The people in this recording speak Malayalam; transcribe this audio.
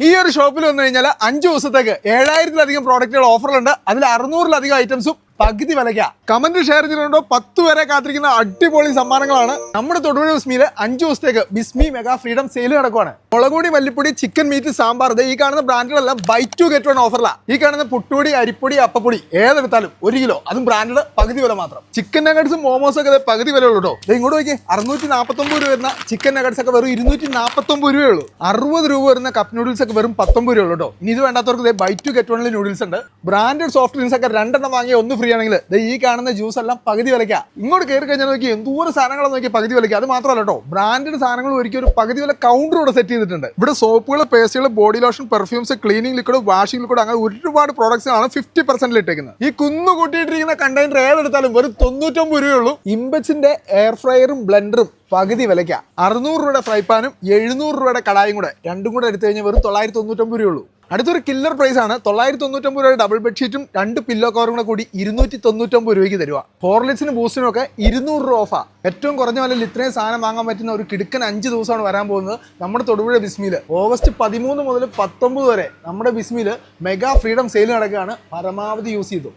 ഈ ഒരു ഷോപ്പിൽ വന്നു കഴിഞ്ഞാൽ അഞ്ച് ദിവസത്തേക്ക് ഏഴായിരത്തിലധികം പ്രോഡക്റ്റുകൾ ഓഫറിലുണ്ട് അതിൽ അറുന്നൂറിലധികം ഐറ്റംസും പകുതി വിലയ്ക്ക. കമന്റ് ഷെയർ ചെയ്തിട്ടുണ്ടോ? പത്ത് വരെ കാത്തിരിക്കുന്ന അടിപൊളി സമ്മാനങ്ങളാണ്. നമ്മുടെ തൊടുപുഴ ബിസ്മിയിൽ അഞ്ചു ദിവസത്തേക്ക് ബിസ്മി മെഗാ ഫ്രീഡം സെയിൽ നടക്കുവാണ്. മുളകുപൊടി മല്ലിപ്പൊടി ചിക്കൻ മീറ്റ് സാമ്പാർ. ഈ കാണുന്ന ബ്രാൻഡുകളെല്ലാം ബൈ ടു ഗെറ്റ് വൺ ഓഫറിലാണ് ഈ കാണുന്ന പുട്ടുപൊടി അരിപ്പൊടി അപ്പപ്പൊടി ഏതെടുത്താലും ഒരു കിലോ. അതും ബ്രാൻഡഡ് പകുതി വില മാത്രം. ചിക്കൻ നഗട്സും മോമോസും ഒക്കെ പകുതി വില ഉള്ളൂ കേട്ടോ. ഇങ്ങോട്ട് നോക്കിയേ. അറുന്നൂറ്റി നാൽപ്പത്തൊമ്പത് രൂപ വരുന്ന ചിക്കൻ നഗഡ്സ് ഒക്കെ വെറും ഇരുന്നൂറ്റി നാൽപ്പത്തൊമ്പത് രൂപയേ ഉള്ളൂ. അറുപത് രൂപ വരുന്ന കപ്പ് നൂഡിൽസ് ഒക്കെ വെറും പത്തൊമ്പത് രൂപ ഉള്ളൂ കേട്ടോ. ഇനി ഇത് വേണ്ടാത്തവർക്ക് ബൈ ടു ഗെറ്റ് വണ്ണിൽ നൂഡിൽസ് ഉണ്ട്. ബ്രാൻഡഡ് സോഫ്റ്റ് ഡ്രിങ്ക്സ് ഒക്കെ രണ്ടെണ്ണം വാങ്ങിയ ഒന്ന് ഫ്രീ ആണെങ്കിൽ ദേ ഈ കാണുന്ന ജ്യൂസ് എല്ലാം പകുതി വിലയ്ക്കാ. ഇങ്ങോട്ട് കയറി കഴിഞ്ഞാൽ നോക്കി എന്തോരം സാധനങ്ങൾ നോക്കി പകുതി വിലയ്ക്ക്. അത് മാത്രമല്ല കേട്ടോ ബ്രാൻഡഡ് സാധനങ്ങൾ ഒരിക്കലും ഒരു പകുതി വില കൗണ്ടർ ഇവിടെ സെറ്റ് ചെയ്തിട്ടുണ്ട്. ഇവിടെ സോപ്പുകൾ പേസ്റ്റുകൾ body lotion perfumes cleaning liquid washing liquid അങ്ങനെ ഒരുപാട് പ്രോഡക്ട്സ് ആണ് ഫിഫ്റ്റി പെർസെന്റിൽ ഇട്ടേക്കുന്നത് ഈ കുന്നു കൂട്ടിയിട്ടിരിക്കുന്ന കണ്ടെയ്നർ ഏതെടുത്താലും വെറും തൊണ്ണൂറ്റൊമ്പത് രൂപയുള്ളൂ. ഇമ്പച്ചിന്റെ എയർ ഫ്രയറും ബ്ലെൻഡറും പകുതി വിലയ്ക്ക. അറുന്നൂറ് രൂപയുടെ ഫ്രൈ പാനും എഴുന്നൂറ് രൂപയുടെ കടായും കൂടെ രണ്ടും കൂടെ എടുത്തു കഴിഞ്ഞാൽ വെറും തൊള്ളായിരത്തി തൊണ്ണൂറ്റൊമ്പത് രൂപയുള്ളൂ. അടുത്തൊരു കില്ലർ പ്രൈസ് ആണ്. തൊള്ളായിരത്തി തൊണ്ണൂറ്റൊമ്പത് രൂപയുടെ ഡബിൾ ബെഡ്ഷീറ്റും രണ്ട് പില്ലോ കവറും കൂടെ കൂടി ഇരുന്നൂറ്റി തൊണ്ണൂറ്റൊമ്പത് രൂപയ്ക്ക് തരുക ഹോർലിക്സിനും ബൂസ്റ്റിനും ഒക്കെ ഇരുന്നൂറ് രൂപ ഓഫാ ഏറ്റവും കുറഞ്ഞ വിലയിൽ ഇത്രയും സാധനം വാങ്ങാൻ പറ്റുന്ന ഒരു കിടുക്കൻ അഞ്ച് ദിവസമാണ് വരാൻ പോകുന്നത്. നമ്മുടെ തൊടുപുഴ ബിസ്മിയിൽ ഓഗസ്റ്റ് പതിമൂന്ന് മുതൽ പത്തൊമ്പത് വരെ നമ്മുടെ ബിസ്മിയിൽ മെഗാ ഫ്രീഡം സെയിൽ നടക്കുകയാണ്. പരമാവധി യൂസ് ചെയ്തു.